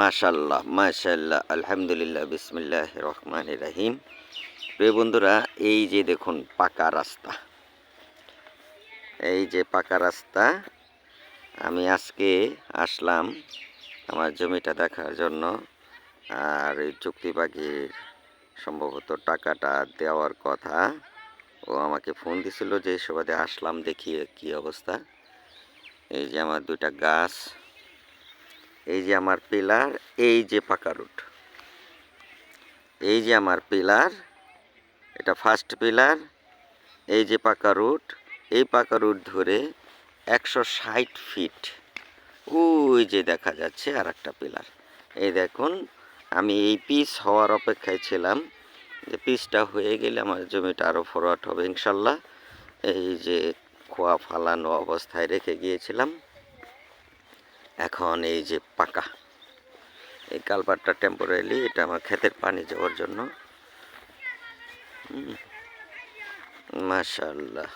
মাশাল্লাহ মাশাল্লাহ আলহামদুলিল্লাহ বিসমিল্লাহ রহমান রাহিম। প্রিয় বন্ধুরা, এই যে দেখুন পাকা রাস্তা, এই যে পাকা রাস্তা, আমি আজকে আসলাম আমার জমিটা দেখার জন্য, আর এই চুক্তি পাখির সম্ভবত টাকাটা দেওয়ার কথা। ও আমাকে ফোন দিছিল যে সুবাদে আসলাম, দেখি কি অবস্থা। এই যে আমার দুইটা গাছ এই যে আমার পিলার, এই যে পাকা রুট। এই যে আমার পিলার, এটা ফার্স্ট পিলার, এই যে পাকা রুট, এই পাকা রুট ধরে একশো ষাট ফিট ওই যে দেখা যাচ্ছে আর একটা পিলার। এই দেখুন, আমি এই পিস হওয়ার অপেক্ষায় ছিলাম যে পিসটা হয়ে গেলে আমার জমিটা আরও ফরওয়ার্ড হবে, ইনশাল্লাহ। এই যে খোয়া ফালানো অবস্থায় রেখে গিয়েছিলাম। এখন এই যে পাকা। এই কালপারটা টেম্পোরারি এটা আমার ক্ষেতের পানি যাওয়ার জন্য। মাশাল্লাহ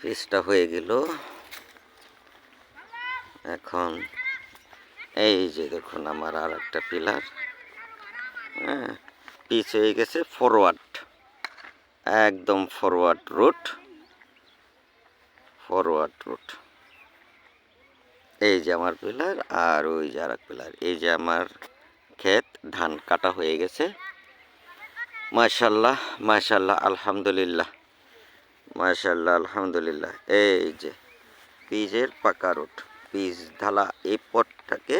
পিসটা হয়ে গেল। এখন এই যে দেখুন আমার আর একটা পিলার। হ্যাঁ পিচ হয়ে গেছে ফরওয়ার্ড একদম ফরওয়ার্ড রুট ফরওয়ার্ড রুট এই যে আমার পিলার আর ওই যে আর পিলার। এই যে আমার ক্ষেত, ধান কাটা হয়ে গেছে। মাশাল্লাহ মাশাল্লাহ, আলহামদুলিল্লাহ মাশাল্লাহ, আলহামদুলিল্লাহ। এই যে পিজের পাকা রুট, পিজ ঢালা এই পথটাকে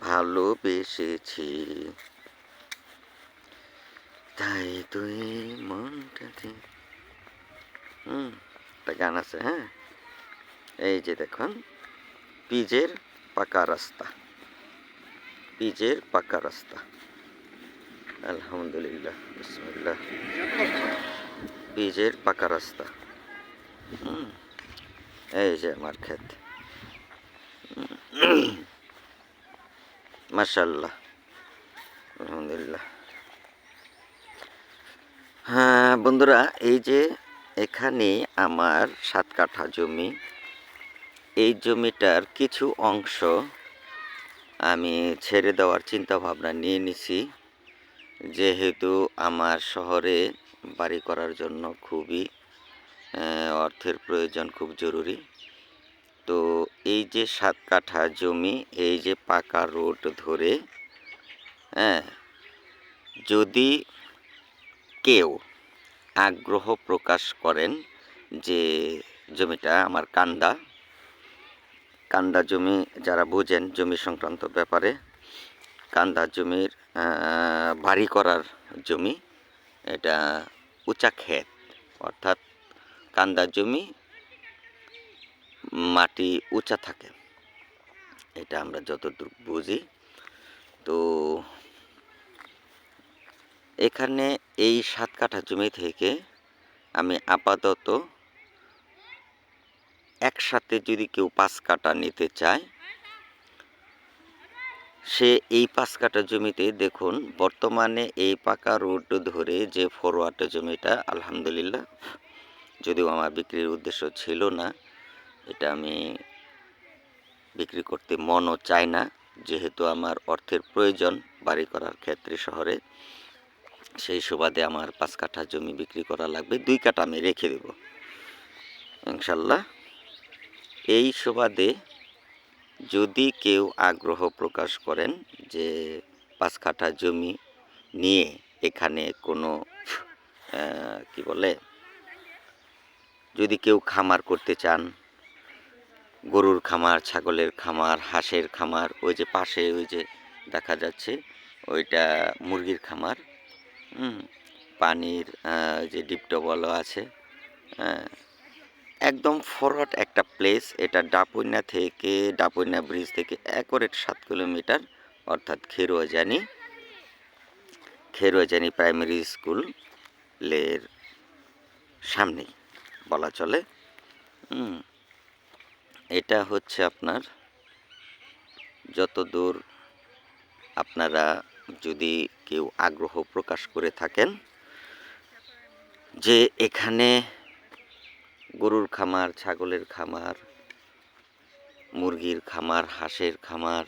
ভালোবেসেছি। তাই তুই মনটাতে হুম, একটা গান আছে হ্যাঁ? এই যে দেখুন, পিজের পাকা রাস্তা, পিজের পাকা রাস্তা। আলহামদুলিল্লাহ পিজের পাকা রাস্তা। এই যে আমার ক্ষেত। মাশাল্লাহ আলহামদুলিল্লাহ। হ্যাঁ বন্ধুরা, এই যে এখানে আমার সাত কাঠা জমি এই জমিটার কিছু অংশ আমি ছেড়ে দেওয়ার চিন্তা ভাবনা নিয়ে নিছি। যেহেতু আমার শহরে বাড়ি করার জন্য খুবই অর্থের প্রয়োজন খুব জরুরি। তো এই যে সাত কাঠা জমি, এই যে পাকা রোড ধরে হ্যাঁ যদি কেউ আগ্রহ প্রকাশ করেন যে জমিটা আমার কান্দা কান্দা জমি যারা বোঝেন জমি সংক্রান্ত ব্যাপারে, কান্দা জমির বাড়ি করার জমি, এটা উঁচা ক্ষেত। অর্থাৎ কান্দা জমি মাটি উঁচা থাকে। এটা আমরা যতদূর বুঝি। তো এখানে এই সাত কাঠা জমি থেকে আমি আপাতত একসাথে যদি কেউ পাঁচ কাটা নিতে চায়, সে এই পাঁচ কাটা জমিতে দেখুন, বর্তমানে এই পাকা রোড ধরে যে ফরওয়ার্ড জমিটা, আলহামদুলিল্লাহ, যদিও আমার বিক্রির উদ্দেশ্য ছিল না, এটা আমি বিক্রি করতে মনও চাই না, যেহেতু আমার অর্থের প্রয়োজন বাড়ি করার ক্ষেত্রে শহরে, সেই সুবাদে আমার পাঁচ কাঠা জমি বিক্রি করা লাগবে, দুই কাঠা আমি রেখে দেব, ইনশাল্লাহ। এই সুবাদে যদি কেউ আগ্রহ প্রকাশ করেন যে পাঁচ কাঠা জমি নিয়ে এখানে কোনো কি বলে, যদি কেউ খামার করতে চান, গরুর খামার, ছাগলের খামার, হাঁসের খামার, ওই যে পাশে ওই যে দেখা যাচ্ছে, ওইটা মুরগির খামার পানির যে ডিপটবলও আছে একদম ফরওয়ার্ড একটা প্লেস। এটা ডাপুইনা থেকে, ডাপুইনা ব্রিজ থেকে একরেট সাত কিলোমিটার, অর্থাৎ খেরুয়াজানি। খেরুয়াজানি প্রাইমারি স্কুলের সামনেই, বলা চলে। এটা হচ্ছে আপনার যত দূর আপনারা যদি কেউ আগ্রহ প্রকাশ করে থাকেন যে এখানে গরুর খামার, ছাগলের খামার, মুরগির খামার, হাঁসের খামার,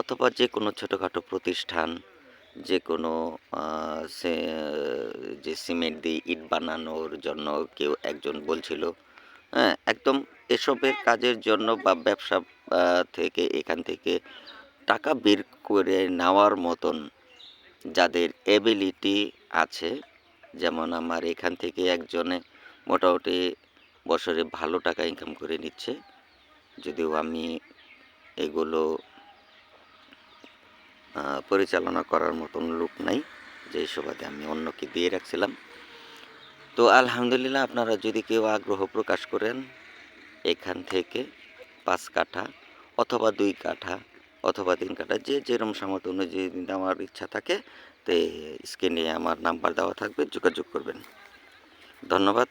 অথবা যে কোনো ছোটোখাটো প্রতিষ্ঠান, যে কোনো যে সিমেন্ট দিয়ে ইট বানানোর জন্য কেউ একজন বলছিল। হ্যাঁ একদম এসবের কাজের জন্য বা ব্যবসা থেকে এখান থেকে টাকা বের করে নেওয়ার মতন যাদের এবিলিটি আছে, যেমন আমার এখান থেকে একজনে মোটামুটি বছরে ভালো টাকা ইনকাম করে নিচ্ছে। যদিও আমি এগুলো পরিচালনা করার মতন লোক নাই, যে সুবাদে আমি অন্যকে দিয়ে রাখছিলাম। তো আলহামদুলিল্লাহ আপনারা যদি কেউ আগ্রহ প্রকাশ করেন, এখান থেকে পাঁচ কাঠা অথবা দুই কাঠা অথবা তিন কাঠা, যে যেরকম সামর্থ্য অনুযায়ী আমার ইচ্ছা থাকে, তো স্ক্রিনে আমার নাম্বার দেওয়া থাকবে, যোগাযোগ করবেন। ধন্যবাদ।